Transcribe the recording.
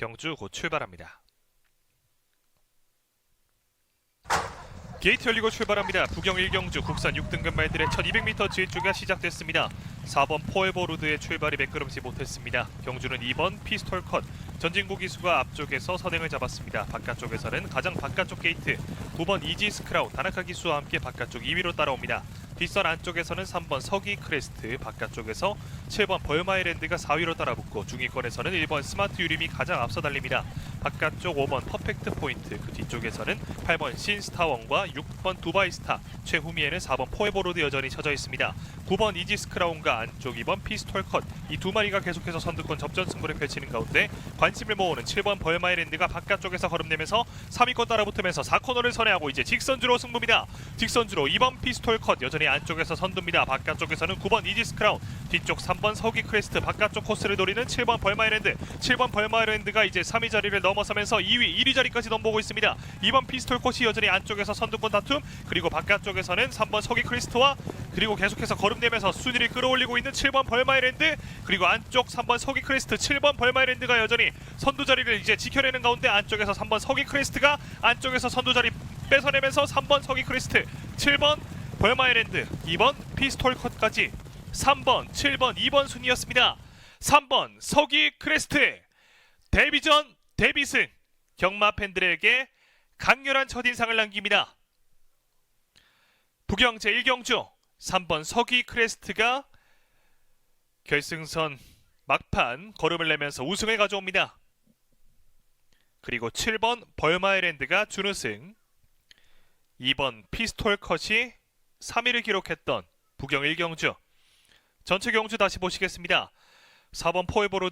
경주 곧 출발합니다. 게이트 열리고 출발합니다. 부경 1경주 국산 6등급 말들의 첫 200m 질주가 시작됐습니다. 4번 포에버로드의 출발이 매끄럽지 못했습니다. 경주는 2번 피스톨 컷 전진구 기수가 앞쪽에서 선행을 잡았습니다. 바깥쪽에서는 가장 바깥쪽 게이트 9번 이지 스 크라운 다나카 기수와 함께 바깥쪽 2위로 따라옵니다. 뒷선 안쪽에서는 3번 서기 크레스트 바깥쪽에서 7번 벌마이랜드가 4위로 따라붙고 중위권에서는 1번 스마트 유림이 가장 앞서 달립니다. 바깥쪽 5번 퍼펙트 포인트 그 뒤쪽에서는 8번 신스타원과 6번 두바이스타 최후미에는 4번 포에버로드 여전히 쳐져 있습니다. 9번 이지스 크라운과 안쪽 2번 피스톨 컷 이 두 마리가 계속해서 선두권 접전 승부를 펼치는 가운데 관심을 모으는 7번 벌마이랜드가 바깥쪽에서 걸음내면서 3위권 따라붙으면서 4코너를 선회하고 이제 직선주로 승부입니다. 직선주로 2번 피스톨 컷 여전히 안쪽에서 선두입니다. 바깥쪽에서는 9번 이지스 크라운 뒤쪽 3번 서기 크레스트 바깥쪽 코스를 노리는 7번 벌마이랜드 7번 벌마이랜드가 이제 3위 자리를 넘어서면서 2위 1위 자리까지 넘보고 있습니다. 2번 피스톨 컷이 여전히 안쪽에서 선두권 다툼 그리고 바깥쪽에서는 3번 서기 크리스트와 그리고 계속해서 걸음내면서 순위를 끌어올리고 있는 7번 벌마이랜드 그리고 안쪽 3번 서기 크리스트 7번 벌마이랜드가 여전히 선두 자리를 이제 지켜내는 가운데 안쪽에서 3번 서기 크리스트가 안쪽에서 선두 자리 뺏어내면서 3번 서기 크리스트 7번 벌마이랜드 2번 피스톨 컷까지 3번 7번 2번 순이었습니다 3번 서기 크레스트 데뷔전 데뷔승 경마 팬들에게 강렬한 첫인상을 남깁니다 부경 제1경주 3번 서기 크레스트가 결승선 막판 걸음을 내면서 우승을 가져옵니다. 그리고 7번 벌마이랜드가 준우승 2번 피스톨 컷이 3위를 기록했던 부경 1경주 전체 경주 다시 보시겠습니다. 4번 포에버로드